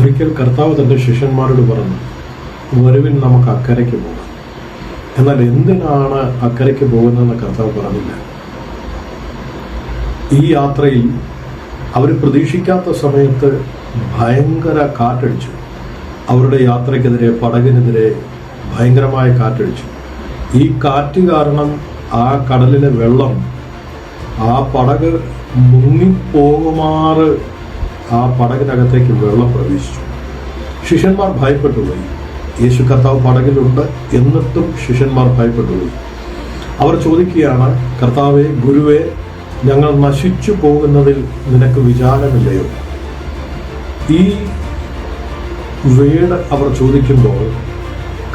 ഒരിക്കൽ കർത്താവ് തന്റെ ശിഷ്യന്മാരോട് പറഞ്ഞു വരുവിൻ നമുക്ക് അക്കരയ്ക്ക് പോകാം. എന്നാൽ എന്തിനാണ് അക്കരയ്ക്ക് പോകുന്നതെന്ന് കർത്താവ് പറഞ്ഞില്ല. ഈ യാത്രയിൽ അവർ പ്രതീക്ഷിക്കാത്ത സമയത്ത് ഭയങ്കര കാറ്റടിച്ചു. അവരുടെ യാത്രയ്ക്കെതിരെ പടകിനെതിരെ ഭയങ്കരമായ കാറ്റടിച്ചു. ഈ കാറ്റ് കാരണം ആ കടലിലെ വെള്ളം ആ പടക് മുങ്ങിപ്പോകുമാറ് ആ പടകിനകത്തേക്ക് വെള്ളം പ്രവേശിച്ചു. ശിഷ്യന്മാർ ഭയപ്പെട്ടുപോയി യേശു കർത്താവ് പടകിലുണ്ട് എന്നിട്ടും ശിഷ്യന്മാർ ഭയപ്പെട്ടുപോയി അവർ ചോദിക്കുകയാണ് കർത്താവെ ഗുരുവെ ഞങ്ങൾ നശിച്ചു പോകുന്നതിൽ നിനക്ക് വിചാരമില്ലയോ? ഈ വീട് അവർ ചോദിക്കുമ്പോൾ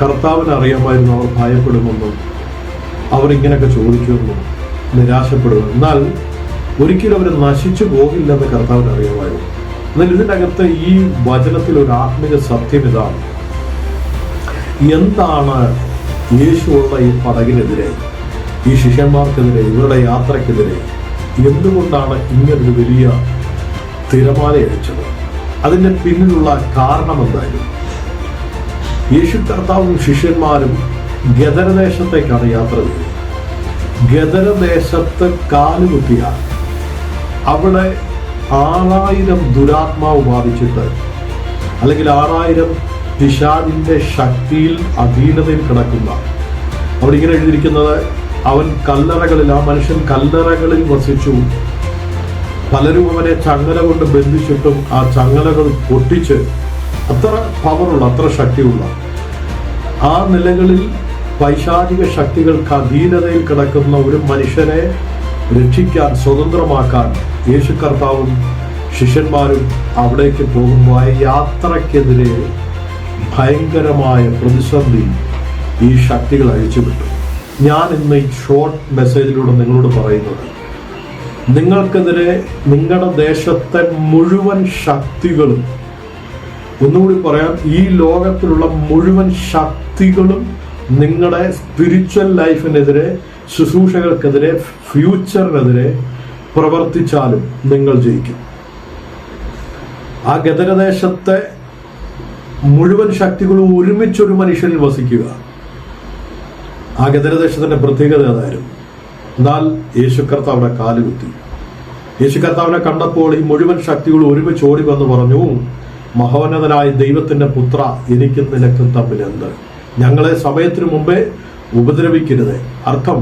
കർത്താവിന് അറിയാമായിരുന്നു അവർ ഭയപ്പെടുമെന്നും അവരിങ്ങനെയൊക്കെ ചോദിക്കുമെന്നും നിരാശപ്പെടുമെന്നും. എന്നാൽ ഒരിക്കലും അവർ നശിച്ചു പോകില്ലെന്ന് കർത്താവിന് അറിയാമായിരുന്നു എന്നാൽ ഇതിനകത്ത് ഈ വചനത്തിൽ ഒരു ആത്മിക സത്യം ഇതാണ്. എന്താണ് യേശുവുള്ള ഈ പടകിനെതിരെ ഈ ശിഷ്യന്മാർക്കെതിരെ ഇവരുടെ യാത്രക്കെതിരെ എന്തുകൊണ്ടാണ് ഇങ്ങനൊരു വലിയ തിരമാല അടിച്ചത്? അതിന്റെ പിന്നിലുള്ള കാരണം എന്തായിരുന്നു? യേശു കർത്താവും ശിഷ്യന്മാരും ഗദരദേശത്തേക്കാണ് യാത്ര ചെയ്തത്. ഗദരദേശത്ത് കാലുകുത്തിയാൽ അവിടെ ആറായിരം ദുരാത്മാവ് ബാധിച്ചിട്ട് അല്ലെങ്കിൽ ആറായിരം പിശാദിന്റെ ശക്തിയിൽ അധീനതയിൽ കിടക്കുന്ന അവിടെ ഇങ്ങനെ എഴുതിയിരിക്കുന്നത് അവൻ കല്ലറകളിൽ ആ മനുഷ്യൻ കല്ലറകളിൽ വസിച്ചു. പലരും അവനെ ചങ്ങല കൊണ്ട് ബന്ധിച്ചിട്ടും ആ ചങ്ങലകൾ പൊട്ടിച്ച് അത്ര പവറുള്ള അത്ര ശക്തിയുള്ള. ആ നിലകളിൽ വൈശാരിക ശക്തികൾക്ക് അധീനതയിൽ കിടക്കുന്ന ഒരു മനുഷ്യനെ രക്ഷിക്കാൻ സ്വതന്ത്രമാക്കാൻ യേശു കർത്താവും ശിഷ്യന്മാരും അവിടേക്ക് പോകുമ്പോൾ ആ യാത്രക്കെതിരെ ഭയങ്കരമായ പ്രതിസന്ധി ഈ ശക്തികൾ അഴിച്ചുവിട്ടു. ഞാൻ ഇന്ന് ഈ ഷോർട്ട് മെസ്സേജിലൂടെ നിങ്ങളോട് പറയുന്നത് നിങ്ങൾക്കെതിരെ നിങ്ങളുടെ ദേശത്തെ മുഴുവൻ ശക്തികളും ഒന്നുകൂടി പറയാം ഈ ലോകത്തിലുള്ള മുഴുവൻ ശക്തികളും നിങ്ങളുടെ സ്പിരിച്വൽ ലൈഫിനെതിരെ ശുശ്രൂഷകൾക്കെതിരെ ഫ്യൂച്ചറിനെതിരെ പ്രവർത്തിച്ചാലും നിങ്ങൾ ജയിക്കും. ആ ഗതരദേശത്തെ മുഴുവൻ ശക്തികളും ഒരുമിച്ചൊരു മനുഷ്യനിൽ വസിക്കുക. ആ ഗദരദേശത്തിന്റെ പ്രത്യേകത അതായിരുന്നു. എന്നാൽ യേശു കർത്താവിനെ കാലുകുത്തി യേശു കർത്താവിനെ കണ്ടപ്പോൾ ഈ മുഴുവൻ ശക്തികളും ഒരുമിച്ച് ഓടി വന്ന് പറഞ്ഞു മഹോന്നതനായ ദൈവത്തിന്റെ പുത്ര എനിക്കും നിനക്കും തമ്മിൽ ഞങ്ങളെ സമയത്തിനു മുമ്പേ ഉപദ്രവിക്കരുത്. അർത്ഥം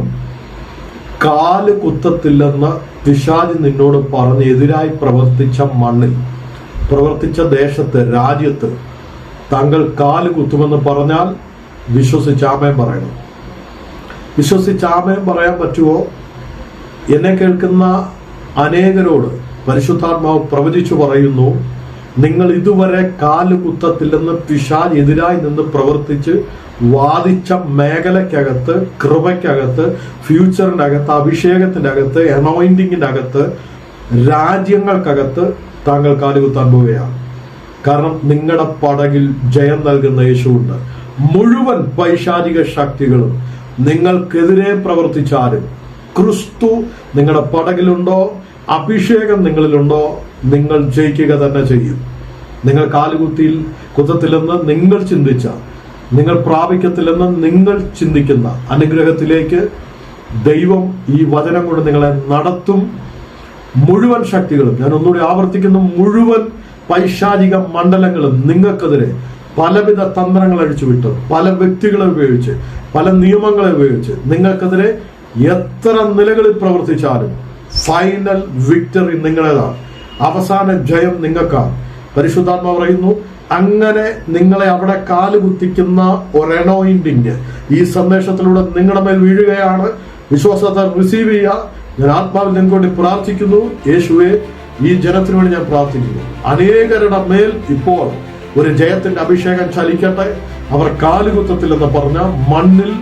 കാൽ കുത്തത്തില്ലെന്ന് പിശാജ് നിന്നോട് പറഞ്ഞ് എതിരായി പ്രവർത്തിച്ച മണ്ണിൽ പ്രവർത്തിച്ച ദേശത്ത് രാജ്യത്ത് താങ്കൾ കാൽ കുത്തുമെന്ന് പറഞ്ഞാൽ വിശ്വസിച്ച് ആമയം പറയണം. വിശ്വസിച്ച് ആമയം പറയാൻ പറ്റുമോ എന്നെ കേൾക്കുന്ന അനേകരോട് പരിശുദ്ധാത്മാവ് പ്രവചിച്ചു പറയുന്നു നിങ്ങൾ ഇതുവരെ കാൽ കുത്തത്തില്ലെന്ന് പിശാൽ എതിരായി നിന്ന് പ്രവർത്തിച്ച് വാദിച്ച മേഖലയ്ക്കകത്ത് കൃപയ്ക്കകത്ത് ഫ്യൂച്ചറിന്റെ അകത്ത് അഭിഷേകത്തിന്റെ അകത്ത് എനോയിന്റിങ്ങിന്റെ അകത്ത് രാജ്യങ്ങൾക്കകത്ത് താങ്കൾ കാലുകുത്താൻ പോവുകയാണ്. കാരണം നിങ്ങളുടെ പടകിൽ ജയം നൽകുന്ന യേശുണ്ട് മുഴുവൻ പൈശാചിക ശക്തികളും നിങ്ങൾക്കെതിരെ പ്രവർത്തിച്ചാലും ക്രിസ്തു നിങ്ങളുടെ പടകിലുണ്ടോ? അഭിഷേകം നിങ്ങളിലുണ്ടോ നിങ്ങൾ ജയിക്കുക തന്നെ ചെയ്യും. നിങ്ങൾ കാലുകുത്തിയിൽ കുത്തത്തില്ലെന്ന് നിങ്ങൾ ചിന്തിച്ച നിങ്ങൾ പ്രാപിക്കത്തില്ലെന്ന് നിങ്ങൾ ചിന്തിക്കുന്ന അനുഗ്രഹത്തിലേക്ക് ദൈവം ഈ വചനം കൊണ്ട് നിങ്ങളെ നടത്തും. മുഴുവൻ ശക്തികളും ഞാൻ ഒന്നുകൂടി ആവർത്തിക്കുന്ന മുഴുവൻ പൈശാചിക മണ്ഡലങ്ങളും നിങ്ങൾക്കെതിരെ പലവിധ തന്ത്രങ്ങൾ അഴിച്ചുവിട്ട് പല വ്യക്തികളെ ഉപയോഗിച്ച് പല നിയമങ്ങളെ ഉപയോഗിച്ച് നിങ്ങൾക്കെതിരെ എത്ര നിലകളിൽ പ്രവർത്തിച്ചാലും ഫൈനൽ വിക്ടറി നിങ്ങളേതാണ്. അവസാന ജയം നിങ്ങൾക്കാണ്. പരിശുദ്ധാത്മ പറയുന്നു അങ്ങനെ നിങ്ങളെ അവിടെ കാലുകുത്തിക്കുന്ന ഒരെനോയിന്റിങ് ഈ സന്ദേശത്തിലൂടെ നിങ്ങളുടെ മേൽ വീഴുകയാണ്. വിശ്വാസത്തെ റിസീവ് ചെയ്യുക. ഞാൻ ആത്മാവിൽ നിങ്ങൾക്ക് വേണ്ടി പ്രാർത്ഥിക്കുന്നു. യേശുവെ ഈ ജനത്തിനു വേണ്ടി ഞാൻ പ്രാർത്ഥിക്കുന്നു. അനേകരുടെ മേൽ ഇപ്പോൾ ഒരു ജയത്തിന്റെ അഭിഷേകം ചലിക്കട്ടെ. അവർ കാലുകുത്തത്തിൽ എന്ന് പറഞ്ഞ മണ്ണിൽ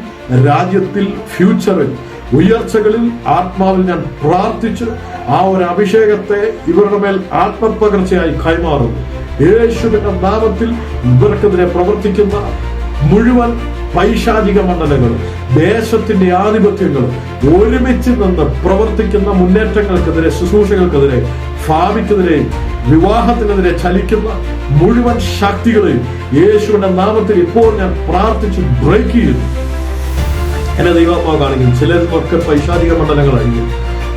രാജ്യത്തിൽ ഫ്യൂച്ചറിൽ ഉയർച്ചകളിൽ ആത്മാവിൽ ഞാൻ പ്രാർത്ഥിച്ച്. ആ ഒരു അഭിഷേകത്തെ ഇവരുടെ മേൽ ആത്മപകർച്ചയായി കൈമാറുന്നു യേശുവിന്റെ നാമത്തിൽ ഇവർക്കെതിരെ പ്രവർത്തിക്കുന്ന മുഴുവൻ പൈശാചിക മണ്ഡലങ്ങളും ദേശത്തിന്റെ ആധിപത്യങ്ങളും ഒരുമിച്ച് നിന്ന് പ്രവർത്തിക്കുന്ന മുന്നേറ്റങ്ങൾക്കെതിരെ ശുശ്രൂഷകൾക്കെതിരെ ഭാവിക്കെതിരെ വിവാഹത്തിനെതിരെ ചലിക്കുന്ന മുഴുവൻ ശക്തികളെയും യേശുവിന്റെ നാമത്തിൽ ഇപ്പോൾ ഞാൻ പ്രാർത്ഥിച്ച് ബ്രേക്ക് ചെയ്യുന്നു. എന്നെ ദൈവാത്മാവ് നിന്നൊക്കെ പൈശാചിക മണ്ഡലങ്ങൾ അഴിയും.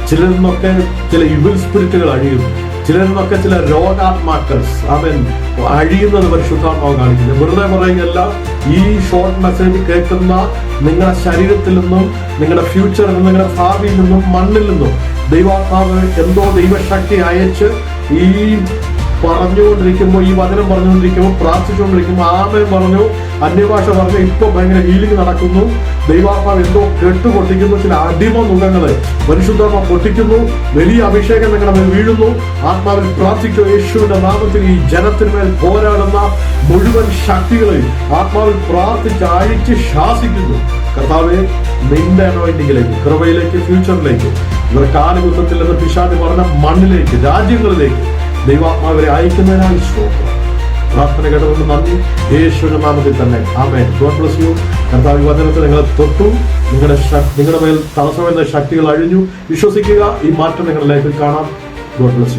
ചിലർന്നൊക്കെ ചില യുവൽ സ്പിരിറ്റുകൾ അഴിയും. ചിലർന്നൊക്കെ ചില രോഗാത്മാക്കൾ അവൻ അഴിയുന്നത് പരിശുദ്ധാത്മാവ് കാണിക്കുന്നു. വെറുതെ പറയുകയല്ല ഈ ഷോർട്ട് മെസ്സേജ് കേൾക്കുന്ന നിങ്ങളുടെ ശരീരത്തിൽ നിന്നും നിങ്ങളുടെ ഫ്യൂച്ചറിൽ നിന്നും നിങ്ങളുടെ ഭാവിയിൽ നിന്നും മണ്ണിൽ നിന്നും ദൈവാത്മാവ് എന്തോ ദൈവശക്തി അയച്ച് ഈ പറഞ്ഞുകൊണ്ടിരിക്കുമ്പോൾ ഈ വചനം പറഞ്ഞുകൊണ്ടിരിക്കുമ്പോൾ പ്രാർത്ഥിച്ചുകൊണ്ടിരിക്കുമ്പോൾ ആമേ പറഞ്ഞു അന്യഭാഷ പറഞ്ഞു. ഇപ്പൊ ഭയങ്കര ഹീലിംഗ് നടക്കുന്നു. ദൈവാത്മാവ് എന്തോ കെട്ട് പൊട്ടിക്കുന്നു ചില അടിമ മുഖങ്ങൾ പരിശുദ്ധാത്മ പൊട്ടിക്കുന്നു. വലിയ അഭിഷേകം നിങ്ങളുടെ മേൽ വീഴുന്നു. ആത്മാവിൽ പ്രാർത്ഥിക്കുക യേശുവിന്റെ നാമത്തിൽ ഈ ജനത്തിന്മേൽ പോരാടുന്ന മുഴുവൻ ശക്തികളെ ആത്മാവിൽ പ്രാർത്ഥിച്ച് അഴിച്ച് ശാസിക്കുന്നു. കർത്താവെ നിന്റെ അനോയിന്റിങ്ങിലേക്ക് കൃപയിലേക്ക് ഫ്യൂച്ചറിലേക്ക് ഇവർ കാലുകുത്തത്തിൽ നിന്ന് പിശാദ് പറഞ്ഞ മണ്ണിലേക്ക് രാജ്യങ്ങളിലേക്ക് ദൈവാത്മാവരെ അയക്കുന്നതിനായി സ്തോത്രം. പ്രാർത്ഥന കേട്ടതുകൊണ്ട് നന്ദി. യേശുവിന്റെ നാമത്തിൽ തന്നെ. ആമേൻ. ഗോഡ് ബ്ലസ് യു കർത്താവ് വചനത്തിൽ നിങ്ങളെ തൊട്ടു നിങ്ങളുടെ നിങ്ങളുടെ മേൽ തടസ്സമെന്ന ശക്തികൾ അഴിഞ്ഞു. വിശ്വസിക്കുക. ഈ മാറ്റം നിങ്ങളുടെ ലൈഫിൽ കാണാം. God bless you